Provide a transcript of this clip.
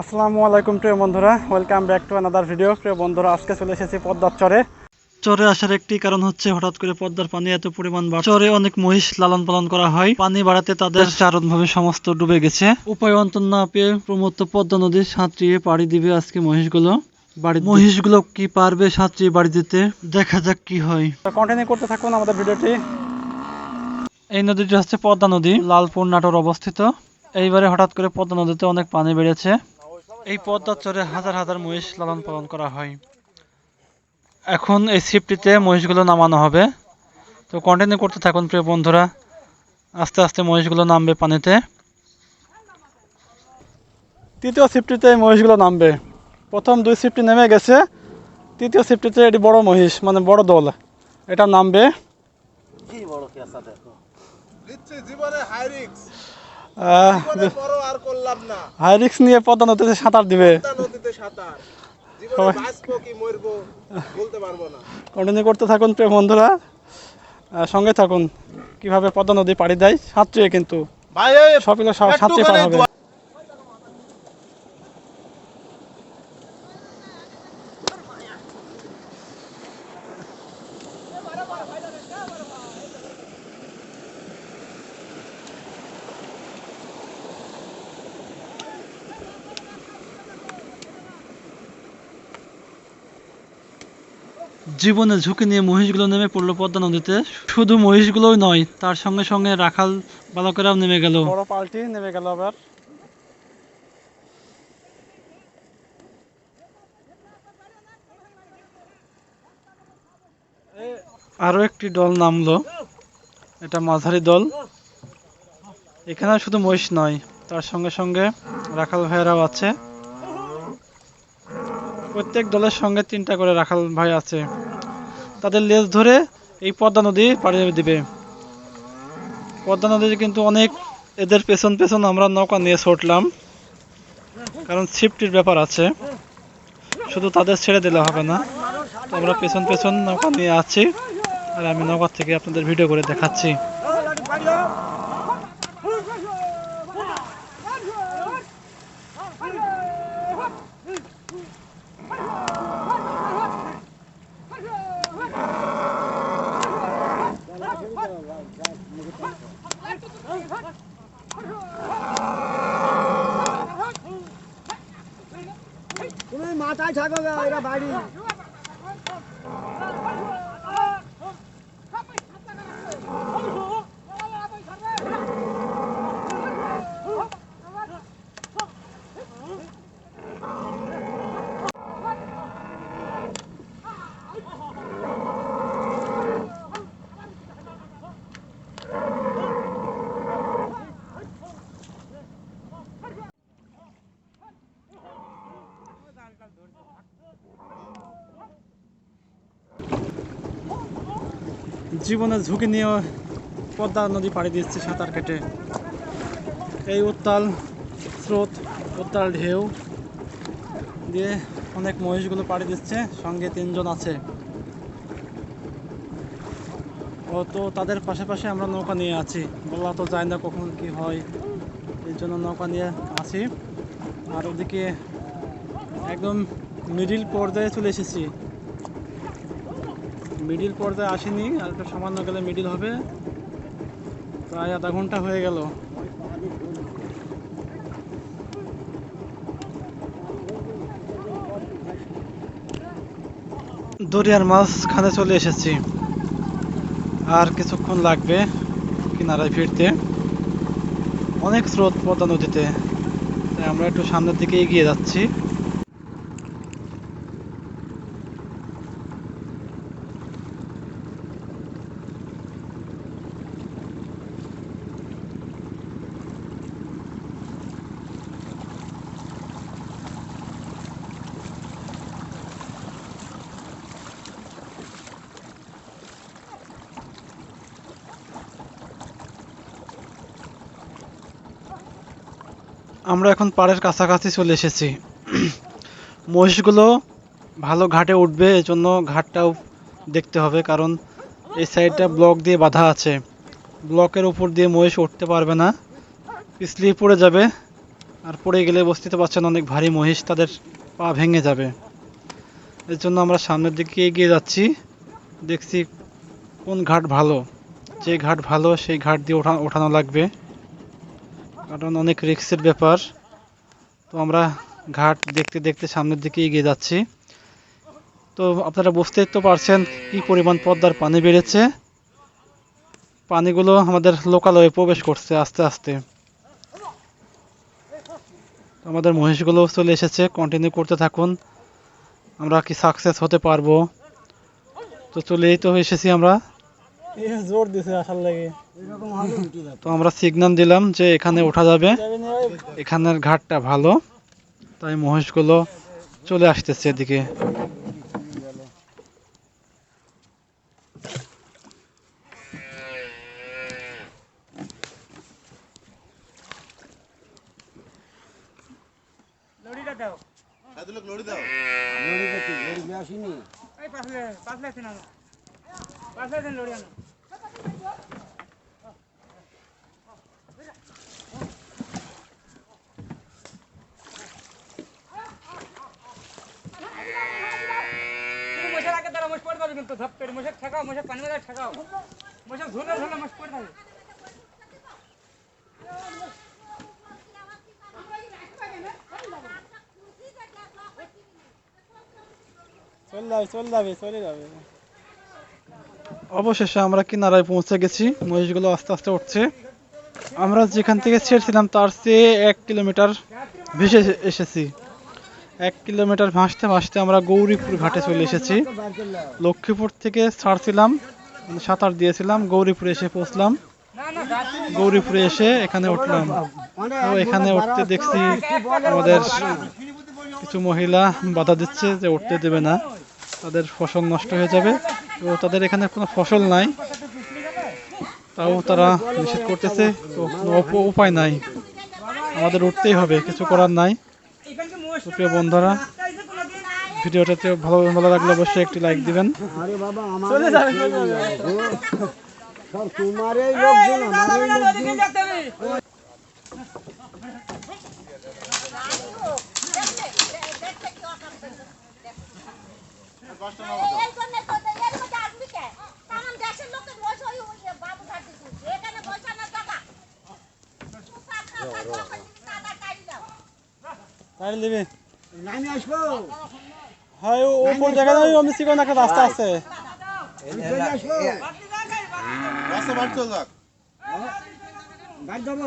আসসালামু আলাইকুম প্রিয় বন্ধুরা। Welcome back to another video প্রিয় বন্ধুরা আজকে চলে এসেছি পদ্মার চরে। চরে আসার একটি কারণ হচ্ছে হঠাৎ করে পদ্মার পানি এত পরিমাণ চরে অনেক মহিষ লালন পালন করা হয়। পানি বাড়াতে তাদের চারণ ভাবে সমস্ত ডুবে গেছে। উপায় অন্তর না পেয়ে প্রমত্ত পদ্মা নদীর সাঁতরিয়ে পাড়ি দিবে আজকে মহিষগুলো। বাড়ি মহিষগুলো কি পারবে সাঁতরিয়ে বাড়ি দিতে? দেখা যাক কি হয়। কন্টিনিউ করতে থাকুন আমাদের ভিডিওটি এই নদীটি হচ্ছে পদ্মা নদী, লালপুর নাটোর অবস্থিত। এইবারে হঠাৎ করে পদ্মা নদীতে অনেক পানি বেড়েছে। এই পদ্মা চরে হাজার হাজার মহিষ লালন পালন করা হয়। এখন এই সিপটিতে মহিষগুলো নামানো হবে। তো কন্টিনিউ করতে থাকুন, প্রিয় বন্ধুরা। আস্তে আস্তে মহিষগুলো নামবে পানিতে। তৃতীয় সিফটিতে এই মহিষগুলো নামবে। প্রথম দুই সিফটি নেমে গেছে। তৃতীয় সিফটিতে এটি বড় মহিষ মানে বড় দল। এটা নামবে। বড় না হাই রিক্স নিয়ে পদ্মা নদীতে সাঁতার দিবে। কন্টিনিউ করতে থাকুন প্রিয় বন্ধুরা। সঙ্গে থাকুন। কীভাবে পদ্মা নদী পাড়ি দেয় সাঁতরিয়ে কিন্তু। সাঁতরিয়ে পার হবে। জীবনে ঝুঁকি নিয়ে মহিষগুলো নেমে পড়ল পদ্মা নদীতে। শুধু মহিষগুলোই নয় তার সঙ্গে সঙ্গে রাখাল বালকেরাও নেমে গেল। বড় পাল্টি নেমে গেল আবার। আরও একটি দল নামলো। এটা মাঝারি দল। এখানে শুধু মহিষ নয় তার সঙ্গে সঙ্গে রাখাল ভাইয়েরাও আছে। প্রত্যেক দলের সঙ্গে তিনটা করে রাখাল ভাই আছে তাদের লেজ ধরে এই পদ্মা নদী পাড়ি দিবে পদ্মা নদীতে কিন্তু অনেক এদের পেছন পেছন আমরা নৌকা নিয়ে ছুটলাম কারণ সিফটির ব্যাপার আছে শুধু তাদের ছেড়ে দিলে হবে না তো আমরা পেছন পেছন নৌকা নিয়ে আছি আর আমি নৌকা থেকে আপনাদের ভিডিও করে দেখাচ্ছি कुनै माता छ बाढी জীবনের ঝুঁকি নিয়ে পদ্মা নদী পাড়ি দিচ্ছে সাঁতার কেটে। এই উত্তাল স্রোত, উত্তাল ঢেউ দিয়ে অনেক মহিষগুলো পাড়ি দিচ্ছে, সঙ্গে তিনজন আছে। ও তো তাদের পাশে পাশে আমরা নৌকা নিয়ে আছি। বলা তো যায় না কখন কি হয়, এই জন্য নৌকা নিয়ে আছি আর ওদিকে একদম মিডিল পর্যায়ে চলে এসেছি। মিডিল পর্যায়ে আসেনি আর একটু সামান্য গেলে মিডিল হবে। প্রায় আধা ঘণ্টা হয়ে গেল। দরিয়ার মাঝখানে চলে এসেছি। আর কিছুক্ষণ লাগবে কিনারায় ফিরতে। অনেক স্রোত পদ্মা নদীতে। তাই আমরা একটু সামনের দিকে এগিয়ে যাচ্ছি। আমরা এখন পাড়ের কাছাকাছি চলে এসেছি। মহিষগুলো ভালো ঘাটে উঠবে, এজন্য ঘাটটাও দেখতে হবে, কারণ এই সাইডটা ব্লক দিয়ে বাঁধা আছে। ব্লকের উপর দিয়ে মহিষ উঠতে পারবে না। পিছলিয়ে পড়ে যাবে, আর পড়ে গেলে বুঝতে পারছেন অনেক ভারী মহিষ, তাদের পা ভেঙে যাবে। এর জন্য আমরা সামনের দিকে এগিয়ে যাচ্ছি, দেখছি কোন ঘাট ভালো। যে ঘাট ভালো, সেই ঘাট দিয়ে ওঠা ওঠানো লাগবে। কারণ অনেক রিস্কের ব্যাপার। তো আমরা ঘাট দেখতে দেখতে সামনের দিকে এগিয়ে যাচ্ছি। তো আপনারা বুঝতেই তো পারছেন কি পরিমাণ পদ্মার পানি বেড়েছে। পানিগুলো আমাদের লোকালয়ে প্রবেশ করছে আস্তে আস্তে। আমাদের মহিষগুলো চলে এসেছে কন্টিনিউ করতে থাকুন। আমরা কি সাকসেস হতে পারব? তো চলেই তো এসেছি আমরা। জোর দিছে আসার লাগে। তো আমরা সিগন্যাল দিলাম যে এখানে ওঠা যাবে। এখানের ঘাটটা ভালো। তাই মহিষগুলো চলে আসতেছে এদিকে। লড়ি দাও লড়ি দেখি লড়ি নিয়ে আসিনি তুমি মশার আগে দ্বারা মশ পড়ে যাবে কিন্তু ধপ করে মশাক ঠেকাও মশাক পানি মাঝে ঠেকাও। মশাক ঝুলে ঝুলে মশ পড়ে যাবে। অবশেষে আমরা কিনারায় পৌঁছে গেছি মহিষগুলো আস্তে আস্তে উঠছে। আমরা যেখান থেকে ছেড়েছিলাম তার চেয়ে এক কিলোমিটার ভেসে এসেছি। এক কিলোমিটার ভাসতে ভাসতে আমরা গৌরীপুর ঘাটে চলে এসেছি। লক্ষ্মীপুর থেকে ছাড়ছিলাম, সাঁতার দিয়েছিলাম, গৌরীপুরে এসে পৌঁছলাম। গৌরীপুরে এসে এখানে উঠলাম। তো এখানে উঠতে দেখছি আমাদের কিছু মহিলা বাধা দিচ্ছে যে উঠতে দেবে না। তাদের ফসল নষ্ট হয়ে যাবে। তো তাদের এখানে কোনো ফসল নাই। তাও তারা নিষেধ করতেছে। তো উপায় নাই। আমাদের উঠতেই হবে, কিছু করার নাই। প্রিয় বন্ধুরা ভিডিওটাতে ভালো ভালো লাগলে অবশ্যই একটি লাইক দিবেন আরে বাবা আমার সব তোমার লোকজন আমার লোকজন দেখতে হবে এই জন্য তো এর মধ্যে আসবি কে? তামাম দেশের লোকের বয়স ওই ওই বাবু ঘাট দিছে। এখানে বসানোর জায়গা। তুষার খাওয়া খাওয়া কাদা কাটি দাও। তাই দিবি নামি আসব। হয় ওপর দেখা যায় আমি চিকন একটা রাস্তা আছে। আমি চলে আসব। রাস্তা বাড়ি চল যাক। গাড়ি দেবো